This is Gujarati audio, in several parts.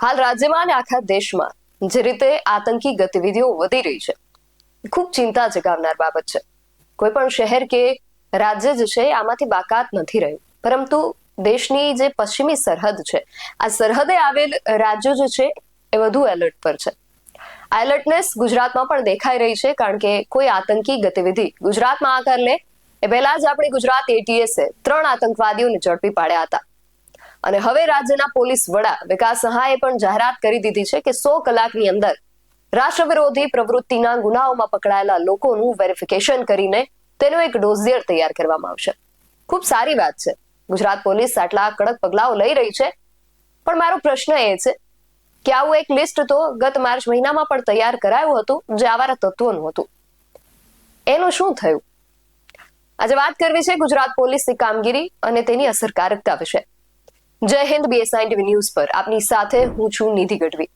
હાલ રાજ્યમાં અને આખા દેશમાં જે રીતે આતંકી ગતિવિધિઓ વધી રહી છે, ખૂબ ચિંતા જગાવનાર બાબત છે. કોઈ પણ શહેર કે રાજ્ય જે છે, આમાંથી બાકાત નથી રહ્યું. પરંતુ દેશની જે પશ્ચિમી સરહદ છે, આ સરહદે આવેલ રાજ્યો જે છે, એ વધુ એલર્ટ પર છે. આ એલર્ટનેસ ગુજરાતમાં પણ દેખાઈ રહી છે, કારણ કે કોઈ આતંકી ગતિવિધિ ગુજરાતમાં આકાર લે એ પહેલા જ આપણે ગુજરાત એટીએસે ત્રણ આતંકવાદીઓને ઝડપી પાડ્યા હતા. અને હવે રાજ્યના પોલીસ વડા વિકાસ સહાયે પણ જાહેરાત કરી દીધી છે કે સો કલાકની અંદર રાષ્ટ્ર વિરોધી પ્રવૃત્તિના ગુનાઓમાં પકડાયેલા લોકોનું વેરિફિકેશન કરીને તેનો એક ડોઝિયર તૈયાર કરવામાં આવશે. ખૂબ સારી વાત છે. ગુજરાત પોલીસ આટલા કડક પગલાઓ લઈ રહી છે. પણ મારો પ્રશ્ન એ છે કે આવું એક લિસ્ટ તો ગત માર્ચ મહિનામાં પણ તૈયાર કરાયું હતું, જે આવારા તત્વોનું હતું. એનું શું થયું? આજે વાત કરવી છે ગુજરાત પોલીસની કામગીરી અને તેની અસરકારકતા વિશે. જય હિન્દ બીએસઆઈ ટીવી ન્યૂઝ પર. આપની સાથે હું છું નિધિ ગઢવી.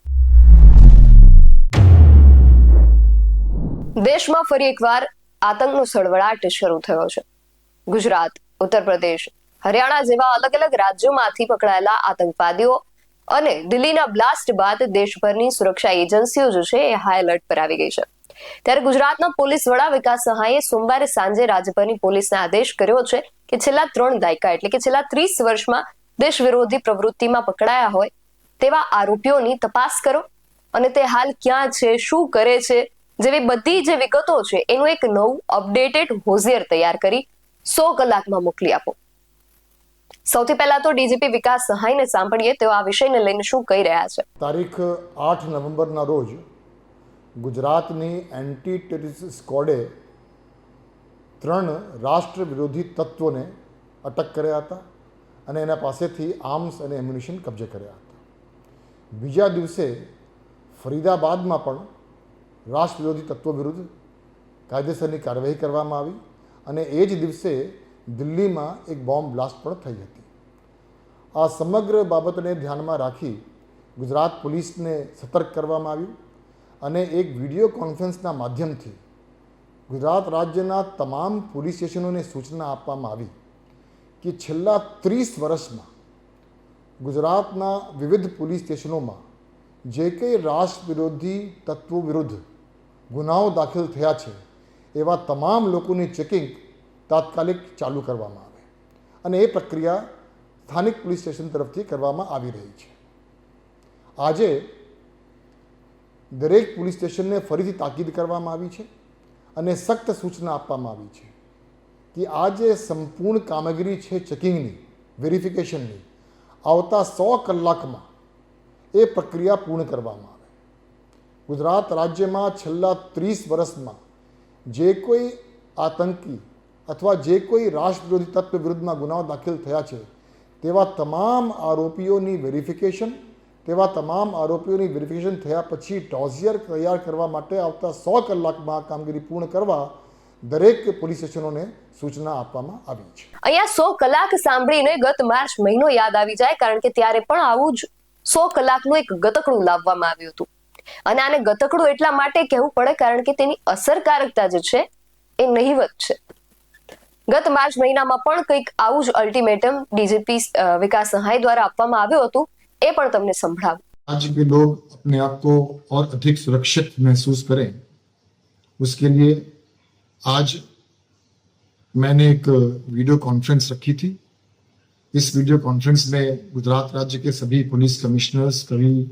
દેશમાં ફરી એકવાર આતંકનો સળવળાટ શરૂ થયો છે. ગુજરાત ઉત્તર પ્રદેશ હરિયાણા જેવા અલગ અલગ રાજ્યોમાંથી પકડાયેલા આતંકવાદીઓ અને દિલ્હીના બ્લાસ્ટ બાદ દેશભરની સુરક્ષા એજન્સીઓ જે છે એ હાઈ એલર્ટ પર આવી ગઈ છે. ત્યારે ગુજરાતના પોલીસ વડા વિકાસ સહાયે સોમવારે સાંજે રાજ્યભરની પોલીસને આદેશ કર્યો છે કે છેલ્લા ત્રણ દાયકા એટલે કે છેલ્લા ત્રીસ વર્ષમાં દેશ વિરોધી પ્રવૃત્તિમાં પકડાયા હોય, તેવા આરોપીઓની તપાસ કરો અને તે હાલ ક્યાં છે, શું કરે છે, જેવી બધી જે વિગતો છે, એનું એક નવું અપડેટેડ હોઝિયર તૈયાર કરી સો કલાકમાં મોકલી આપો. સૌથી પહેલા તો ડીજીપી વિકાસ સહાયને સાંભળીએ, તેઓ આ વિષયને લઈને શું કહી રહ્યા છે? તારીખ આઠ નવેમ્બરના રોજ ગુજરાતની એન્ટી ટેરરિસ્ટ સ્કોડે ત્રણ રાષ્ટ્ર વિરોધી તત્વોને અટક કર્યા હતા. અને એના પાસેથી આર્મ્સ અને એમ્યુનિશન કબજે કર્યા હતા. બીજા દિવસે ફરીદાબાદમાં પણ રાષ્ટ્ર વિરોધી તત્વો વિરુદ્ધ કાયદેસરની કાર્યવાહી કરવામાં આવી અને એ જ દિવસે દિલ્હીમાં એક બોમ્બ બ્લાસ્ટ પણ થઈ હતી. આ સમગ્ર બાબતને ધ્યાનમાં રાખી ગુજરાત પોલીસને સતર્ક કરવામાં આવ્યું અને એક વીડિયો કોન્ફરન્સના માધ્યમથી ગુજરાત રાજ્યના તમામ પોલીસ સ્ટેશનોને સૂચના આપવામાં આવી કે છેલ્લા ત્રીસ વર્ષમાં ગુજરાતના વિવિધ પોલીસ સ્ટેશનોમાં જે કંઈ રાષ્ટ્ર વિરોધી તત્વો વિરુદ્ધ ગુનાઓ દાખલ થયા છે, એવા તમામ લોકોની ચેકિંગ તાત્કાલિક ચાલુ કરવામાં આવે અને એ પ્રક્રિયા સ્થાનિક પોલીસ સ્ટેશન તરફથી કરવામાં આવી રહી છે. આજે દરેક પોલીસ સ્ટેશનને ફરીથી તાકીદ કરવામાં આવી છે અને સખ્ત સૂચના આપવામાં આવી છે. કે આ જે સંપૂર્ણ કામગીરી છે ચેકિંગની વેરિફિકેશનની આવતા સો કલાકમાં એ પ્રક્રિયા પૂર્ણ કરવામાં આવે ગુજરાત રાજ્યમાં છેલ્લા ત્રીસ વર્ષમાં જે કોઈ આતંકી અથવા જે કોઈ રાષ્ટ્ર વિરોધી તત્વ વિરુદ્ધમાં ગુનાઓ દાખલ થયા છે તેવા તમામ આરોપીઓની વેરિફિકેશન તેવા તમામ આરોપીઓની વેરિફિકેશન થયા પછી ટોઝિયર તૈયાર કરવા માટે આવતા સો કલાકમાં આ કામગીરી પૂર્ણ કરવા દરેક પોલીસ સ્ટેશનોને સૂચના આપવામાં આવી છે અહીંયા સો કલાક સાંભળીને ગત માર્ચ મહિનો યાદ આવી જાય કારણ કે ત્યારે પણ આવું જ સો કલાકનું એક ગતકડું લાવવામાં આવ્યું હતું અને આને ગતકડું એટલા માટે કહેવું પડે કારણ કે તેની અસરકારકતા જે છે એ નહિવત છે ગત માર્ચ મહિનામાં પણ કંઈક આવું જ અલ્ટિમેટમ ડીજીપી વિકાસ સહાય દ્વારા આપવામાં આવ્યું હતું એ પણ તમને સંભળાવ आज के लोग अपने आप को और अधिक सुरक्षित महसूस करें उसके लिए आज मैंने एक वीडियो कॉन्फ्रेंस रखी थी। इस वीडियो कॉन्फ्रेंस में गुजरात राज्य के सभी पुलिस कमिश्नर्स सभी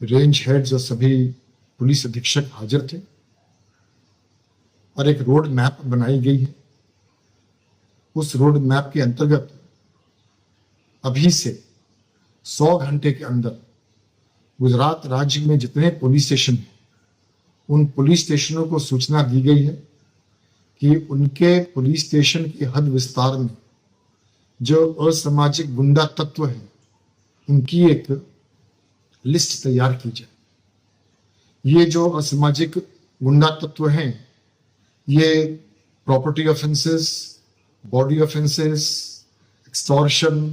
रेंज हेड्स और सभी पुलिस अधीक्षक हाजिर थे और एक रोड मैप बनाई गई है। उस रोड मैप के अंतर्गत अभी से सौ घंटे के अंदर गुजरात राज्य में जितने पुलिस स्टेशन हैं, उन पुलिस स्टेशनों को सूचना दी गई है। कि उनके पुलिस स्टेशन के हद विस्तार में जो असामाजिक गुंडा तत्व है, उनकी एक लिस्ट तैयार की जाए। ये जो असामाजिक गुंडा तत्व हैं, ये property offences body offences extortion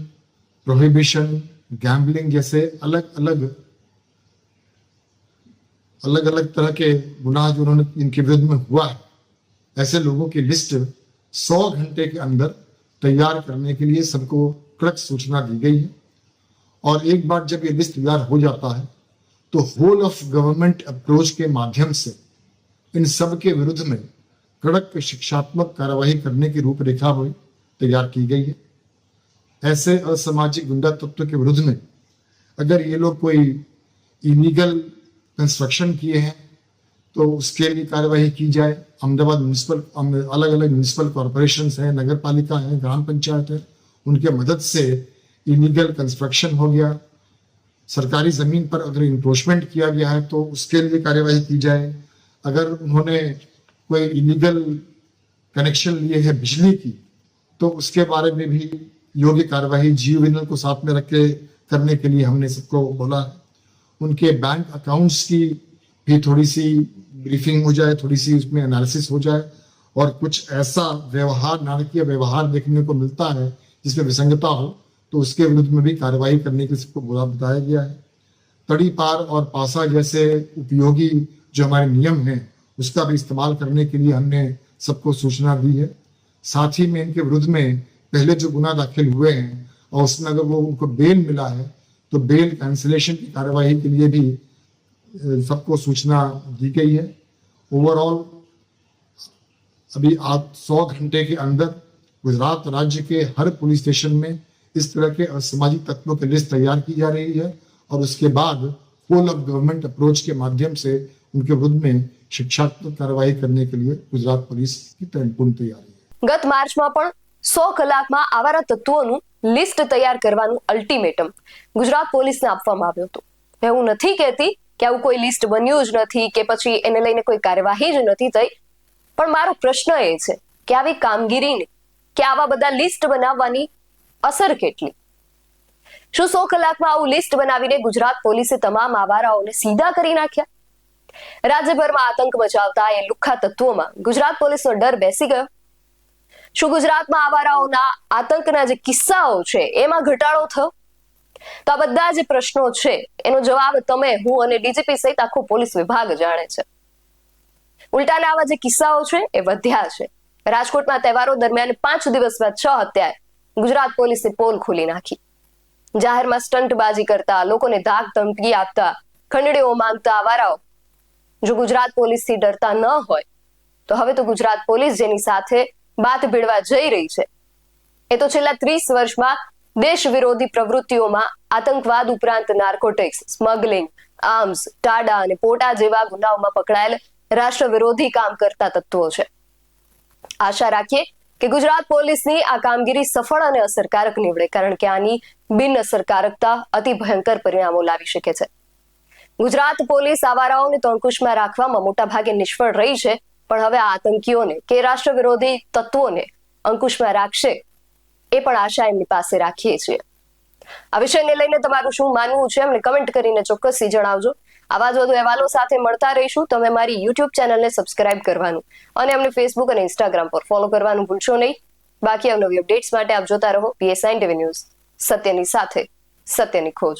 prohibition gambling जैसे अलग अलग अलग अलग तरह के गुनाह जो उन्होंने इनके विरुद्ध में हुआ है ऐसे लोगों की लिस्ट सौ घंटे के अंदर तैयार करने के लिए सबको कड़क सूचना दी गई है। और एक बार जब ये लिस्ट तैयार हो जाता है तो होल ऑफ़ गवर्नमेंट अप्रोच के माध्यम से इन सब के विरुद्ध में कड़क शिक्षात्मक कार्यवाही करने की रूपरेखा हुई, तैयार की गई है। ऐसे असामाजिक गुंडा तत्व के विरुद्ध में अगर ये लोग कोई इलीगल कंस्ट्रक्शन किए हैं तो उसके लिए कार्यवाही की जाए। अहमदाबाद म्यूनिसिपल अलग अलग म्यूनिसिपल कॉरपोरेशन हैं नगर पालिका है, ग्राम पंचायत है, उनके मदद से इलीगल कंस्ट्रक्शन हो गया। सरकारी ज़मीन पर अगर इंक्रोचमेंट किया गया है तो उसके लिए कार्यवाही की जाए। अगर उन्होंने कोई इलीगल कनेक्शन लिए है बिजली की तो उसके बारे में भी योग्य कार्यवाही जियो विनल को साथ में रख के करने के लिए हमने सबको बोला उनके बैंक अकाउंट्स की भी थोड़ी सी ब्रीफिंग हो जाए, थोड़ी सी उसमें एनालिसिस हो जाए और कुछ ऐसा व्यवहार, नाटकीय व्यवहार देखने को मिलता है जिसमें विसंगता हो तो उसके विरुद्ध में भी कार्रवाई करने के सबको बोला बताया गया है। तड़ी पार और पासा जैसे उपयोगी जो हमारे नियम हैं, उसका भी इस्तेमाल करने के लिए हमने सबको सूचना दी है। साथ ही में इनके विरुद्ध में पहले जो गुना दाखिल हुए हैं और उसमें अगर वो उनको बेल मिला है तो बेल कैंसिलेशन की कार्यवाही के लिए भी सबको सूचना दी गई है ओवरऑल अभी आज सौ घंटे के अंदर गुजरात राज्य के हर पुलिस स्टेशन में इस तरह के असामाजिक तत्वों की लिस्ट तैयार की जा रही है और उसके बाद होल ऑफ गवर्नमेंट अप्रोच के माध्यम से उनके विरुद्ध में शिक्षात्मक कार्रवाई करने के लिए गुजरात पुलिस की तय- पूर्ण तैयारी है ગત માર્ચમાં પણ સો કલાકમાં આવારા તત્વોનું લિસ્ટ તૈયાર કરવાનું અલ્ટિમેટમ ગુજરાત પોલીસને આપવામાં આવ્યું હતું હું એવું નથી કહેતી કે આવું કોઈ લિસ્ટ બન્યું જ નથી કે પછી એને લઈને કોઈ કાર્યવાહી જ નથી થઈ. પણ મારો પ્રશ્ન એ છે કે આવી કામગીરીને કે આવા બધા લિસ્ટ બનાવવાની અસર કેટલી? શું સો કલાકમાં આવું લિસ્ટ બનાવીને ગુજરાત પોલીસે તમામ આવારાઓને સીધા કરી નાખ્યા? રાજ્યભરમાં આતંક મચાવતા એ લુખ્ખા તત્વોમાં ગુજરાત પોલીસનો ડર બેસી ગયો. શું ગુજરાતમાં આવારાઓના આતંકના જે કિસ્સાઓ છે, એમાં ઘટાડો થયો? તો આ બધા જે પ્રશ્નો છે, એનો જવાબ તમે, હું અને ડીજીપી સહિત આખો પોલીસ વિભાગ જાણે છે. ઉલટાના આવા જે કિસ્સાઓ છે, એ વધ્યા છે. રાજકોટમાં તહેવારો દરમિયાન પાંચ દિવસમાં છ હત્યાએ ગુજરાત પોલીસે પોલ ખોલી નાખી. જાહેરમાં સ્ટંટબાજી કરતા, લોકોને ધાક ધમકી આપતા ખંડડીઓ માંગતા આવારાઓ જો ગુજરાત પોલીસથી ડરતા ન હોય, તો હવે તો ગુજરાત પોલીસ જેની સાથે બાત ભીડવા જઈ રહી છે. એ તો છેલ્લા ત્રીસ વર્ષમાં દેશ વિરોધી પ્રવૃત્તિઓમાં આતંકવાદ ઉપરાંત નાર્કોટિક્સ સ્મગલિંગ આર્મ્સ ટાડા અને પોટા જેવા ગુનાઓમાં પકડાયેલ રાષ્ટ્ર વિરોધી કામ કરતા તત્વો છે. આશા રાખીએ કે ગુજરાત પોલીસની આ કામગીરી સફળ અને અસરકારક નીવડે, કારણ કે આની બિન અસરકારકતા અતિ ભયંકર પરિણામો લાવી શકે છે. ગુજરાત પોલીસ આવારાઓને તો અંકુશમાં રાખવામાં મોટા ભાગે નિષ્ફળ રહી છે, પણ હવે આતંકીઓને કે રાષ્ટ્ર વિરોધી તત્વોને અંકુશમાં રાખશે એ પણ આશા એમની પાસે રાખીએ છીએ. આ વિષયને લઈને તમારું શું માનવું છે અમને કમેન્ટ કરીને ચોક્કસથી જણાવજો. આવા જ વધુ અહેવાલો સાથે મળતા રહીશું. તમે મારી યુટ્યુબ ચેનલને સબસ્ક્રાઇબ કરવાનું અને અમને ફેસબુક અને ઇન્સ્ટાગ્રામ પર ફોલો કરવાનું ભૂલશો નહીં. બાકી અવનવી અપડેટ્સ માટે આપ જોતા રહો. પીએસઆઈ ટીવી ન્યૂઝ સત્યની સાથે, સત્યની ખોજ.